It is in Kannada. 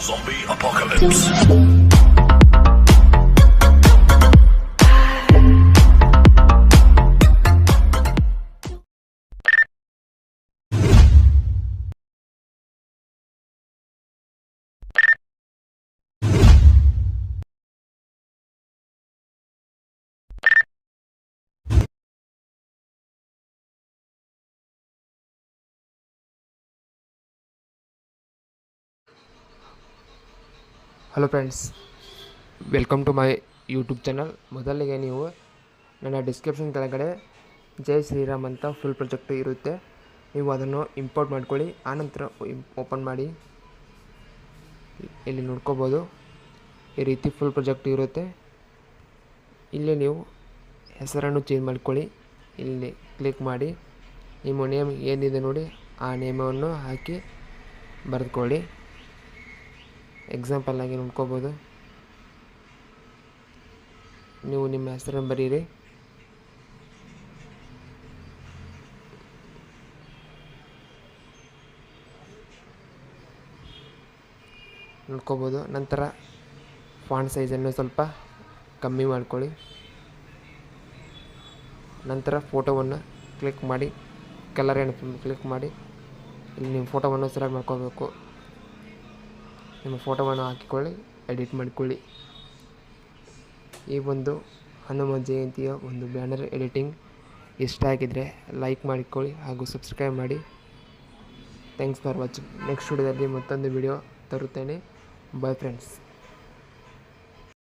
Zombie apocalypse. Hello friends welcome to my YouTube channel ಮೊದಲಿಗೆ ನೀವು ನನ್ನ ಡಿಸ್ಕ್ರಿಪ್ಷನ್ ಕೆಳಗಡೆ ಜೈ ಶ್ರೀರಾಮ್ ಅಂತ ಫುಲ್ ಪ್ರಾಜೆಕ್ಟ್ ಇರುತ್ತೆ. ನೀವು ಅದನ್ನು ಇಂಪೋರ್ಟ್ ಮಾಡ್ಕೊಳ್ಳಿ, ಆನಂತರ ಓಪನ್ ಮಾಡಿ. ಇಲ್ಲಿ ನೋಡ್ಕೋಬೋದು, ಈ ರೀತಿ ಫುಲ್ ಪ್ರಾಜೆಕ್ಟ್ ಇರುತ್ತೆ. ಇಲ್ಲಿ ನೀವು ಹೆಸರನ್ನು ಚೇಂಜ್ ಮಾಡ್ಕೊಳ್ಳಿ. ಇಲ್ಲಿ ಕ್ಲಿಕ್ ಮಾಡಿ, ನಿಮ್ಮ ನೇಮ್ ಏನಿದೆ ನೋಡಿ, ಆ ನೇಮವನ್ನು ಹಾಕಿ ಬರೆದುಕೊಳ್ಳಿ. ಎಕ್ಸಾಂಪಲ್ ಆಗಿ ನೋಡ್ಕೋಬೋದು. ನೀವು ನಿಮ್ಮ ಹೆಸರನ್ನು ಬರೀರಿ. ನೋಡ್ಕೋಬೋದು. ನಂತರ ಫಾಂಟ್ ಸೈಜನ್ನು ಸ್ವಲ್ಪ ಕಮ್ಮಿ ಮಾಡ್ಕೊಳ್ಳಿ. ನಂತರ ಫೋಟೋವನ್ನು ಕ್ಲಿಕ್ ಮಾಡಿ, ಕಲರ್ ಏನು ಕ್ಲಿಕ್ ಮಾಡಿ. ಇಲ್ಲಿ ನಿಮ್ಮ ಫೋಟೋವನ್ನು ಸೆಲೆಕ್ಟ್ ಮಾಡ್ಕೋಬೇಕು. ನಿಮ್ಮ ಫೋಟೋವನ್ನು ಹಾಕಿಕೊಳ್ಳಿ, ಎಡಿಟ್ ಮಾಡಿಕೊಳ್ಳಿ. ಈ ಒಂದು ಹನುಮ ಜಯಂತಿಯ ಒಂದು ಬ್ಯಾನರ್ ಎಡಿಟಿಂಗ್ ಇಷ್ಟ ಆಗಿದ್ದರೆ ಲೈಕ್ ಮಾಡಿಕೊಳ್ಳಿ ಹಾಗೂ ಸಬ್ಸ್ಕ್ರೈಬ್ ಮಾಡಿ. Thanks for watching. ನೆಕ್ಸ್ಟ್ ವಿಡಿಯೋದಲ್ಲಿ ಮತ್ತೊಂದು ವಿಡಿಯೋ ತರುತ್ತೇನೆ. Bye friends.